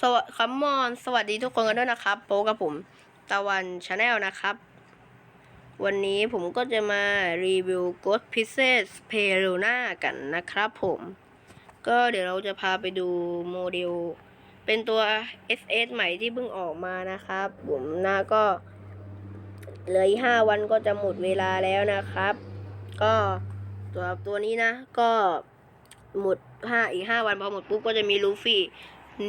สวัสดีคัมมอนสวัสดีทุกคนกันด้วยนะครับโปกับผมตะวันชาแนลนะครับ วันนี้ผมก็จะมารีวิว Ghost Pieces p e r o n a กันนะครับผม ก็เดี๋ยวเราจะพาไปดูโมเดล เป็นตัว SS ใหม่ที่เพิ่งออกมานะครับ ผมนะก็เหลืออีกห้าวันก็จะหมดเวลาแล้วนะครับ ก็ตัวตัวนี้นะ ก็หมดห้าอีกห้าวันพอหมดปุ๊บก็จะมีลูฟี่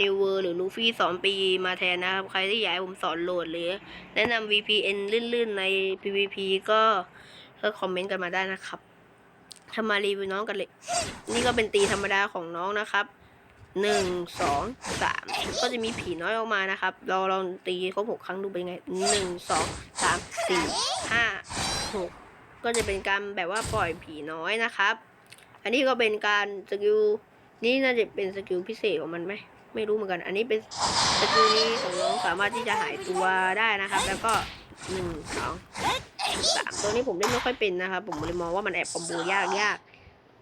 นิวเวอร์หรือลูฟี่สอนปีมาแทนนะครับ ใครที่อยากให้ผมสอนโหลดหรือ แนะนำ VPN ลื่นๆ ใน PVP ก็ก็คอมเมนต์กันมาได้นะครับทำมารีวิวน้องกันเลย นี่ก็เป็นตีธรรมดาของน้องนะครับหนึ่งสองสามก็จะมีผีน้อยออกมานะครับ เราลองตีครบหกครั้งดูเป็นไงหนึ่งสองสามสี่ห้าหกก็จะเป็นการแบบว่าปล่อยผีน้อยนะครับ อันนี้ก็เป็นการสกิลนี่น่าจะเป็นสกิลพิเศษของมันไหม ไม่รู้เหมือนกัน อันนี้เป็นสกิลนี้ของน้องสามารถที่จะหายตัวได้นะครับ แล้วก็หนึ่งสองสามตัวนี้ผมเล่นไม่ค่อยเป็นนะครับ ผมเลยมองว่ามันแอบคอมโบยากยาก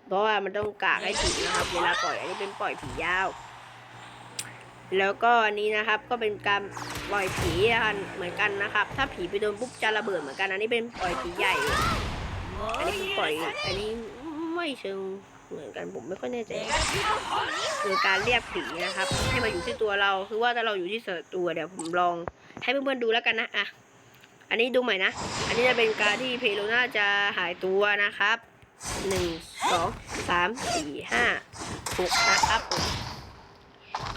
เพราะว่ามันต้องกากให้ถึงนะครับ เวลาปล่อยอันนี้เป็นปล่อยผียาว แล้วก็อันนี้นะครับก็เป็นการปล่อยผีเหมือนกันนะครับ ถ้าผีไปโดนปุ๊บจะระเบิดเหมือนกัน อันนี้เป็นปล่อยผีใหญ่ อันนี้เป็นปล่อย อันนี้ไม่เชิงเหมือนกันผมไม่ค่อยแน่ใจ คือการเรียกผีนะครับ ให้มาอยู่ที่ตัวเราคือว่าถ้าเราอยู่ที่ศัตรูเดี๋ยวผมลองให้เพื่อนๆดูแล้วกันนะอะอันนี้ดูใหม่นะ อันนี้จะเป็นการที่เพโลน่าจะหายตัวนะครับหนึ่งสองสามสี่ห้าหกนะครับ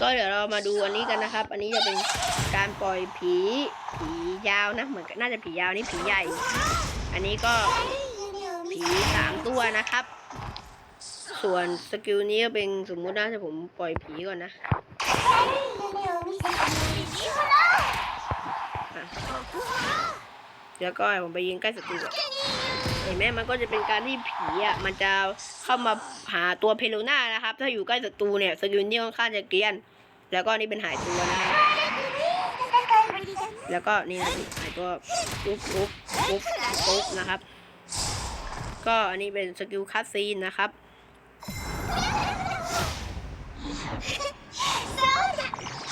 ก็เดี๋ยวเรามาดูอันนี้กันนะครับ อันนี้จะเป็นการปล่อยผี ผียาวนะ เหมือนน่าจะผียาวนี่ผีใหญ่ อันนี้ก็ผีสามตัวนะครับ ส่วนสกิลนี้ก็เป็นสมมุตินะถ้าผมปล่อยผีก่อนนะอะแล้วก็ผมไปยิงใกล้ศัตรูก่อนเห็นไหมมันก็จะเป็นการที่ผีอะมันจะเข้ามาหาตัวเพโลน่านะครับ ถ้าอยู่ใกล้ศัตรูเนี่ยสกิลนี้ค่อนข้างจะเกรียน แล้วก็นี่เป็นหายตัวนะครับแล้วก็นี่นะหายตัวปุ๊บปุ๊บปุ๊บปุ๊บนะครับ ก็อันนี้เป็นสกิลคัสซีนนะครับ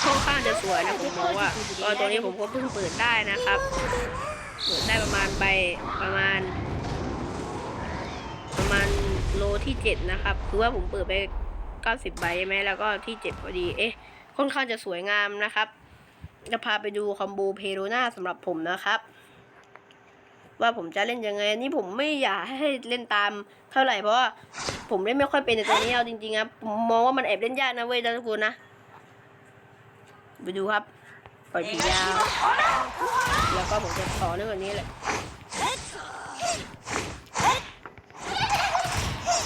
ค่อนข้างจะสวยนะผมมองว่าก็ตัวนี้ผมก็เพิ่งเปิดได้นะครับเปิดได้ประมาณไปประมาณ ประมาณโลที่เจ็ดนะครับคือว่าผมเปิดไปเก้าสิบใบใช่ไหมแล้วก็ที่เจ็ดพอดีเอ๊ะค่อนข้างจะสวยงามนะครับ จะพาไปดูคอมโบเพโรนาสำหรับผมนะครับ ว่าผมจะเล่นยังไงนี่ผมไม่อยากให้เล่นตามเท่าไหร่เพราะว่าผมเล่นไม่ค่อยเป็นในตัวนี้เอาจริงๆครับผมมองว่ามันแอบเล่นยากนะเว้ยทุกคนนะไปดูครับปล่อยผียาวแล้วก็ผมจะต่อเรื่องนี้แหละ